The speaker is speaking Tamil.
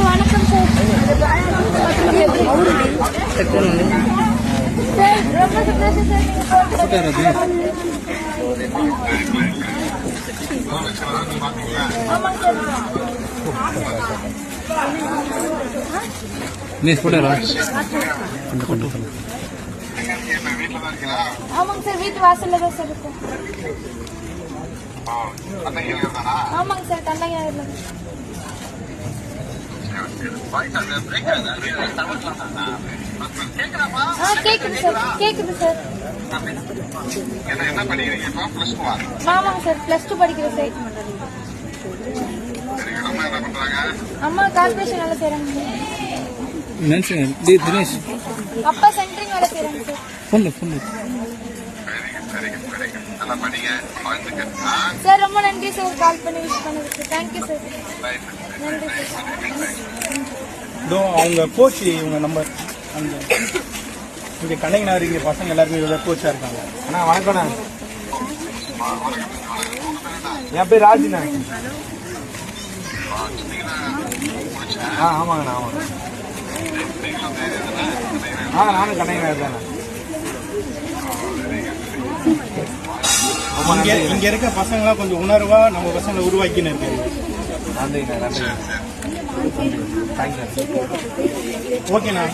வணக்கம் சார் சார் ரொம்ப சந்தோஷம் சார் நீங்க போட்டு ஆமாங்க சார் நீ போட்டாரா ஆமாங்க சார் வீட்டு வாசல்ல தான் சார் இருக்கோம் ஆமாங்க சார் ஆ கேக்குது சார் கேக்குது சார் ஆமாங்க சார். ப்ளஸ் டூ படிக்கிற சார் அம்மா கார்பரேஷன் வேலை டேய் தினேஷ் அப்பா சென்ட்ரிங் வேலை செய்கிறாங்க சார் ஃபோன்ல நல்லா படிங்க வாழ்த்துக்கள் சார் ரொம்ப நன்றி சார் கால் பண்ணி விஷ் பண்ணதுக்கு. தேங்க்யூ சார் நன்றி இதோ அவங்க கோச் இவங்க நம்பர் அந்த இங்கே கண்ணைங்கனார் இங்கே பசங்க எல்லாருமே இவ்வளோ கோச்சாக இருக்காங்க. அண்ணா வணக்கம்ண்ணா என் பேர் ராஜிண்ணா ஆ ஆமாங்கண்ணா ஆமாங்க ஆ நானும் கண்ணகினார் தானே. இங்கே இங்கே இருக்க பசங்களாம் கொஞ்சம் உணர்வா நம்ம பசங்களை உருவாக்கின்னு இருக்காங்க நன்றிண்ணா நன்றி. தேங்க்யூ ஓகேண்ணா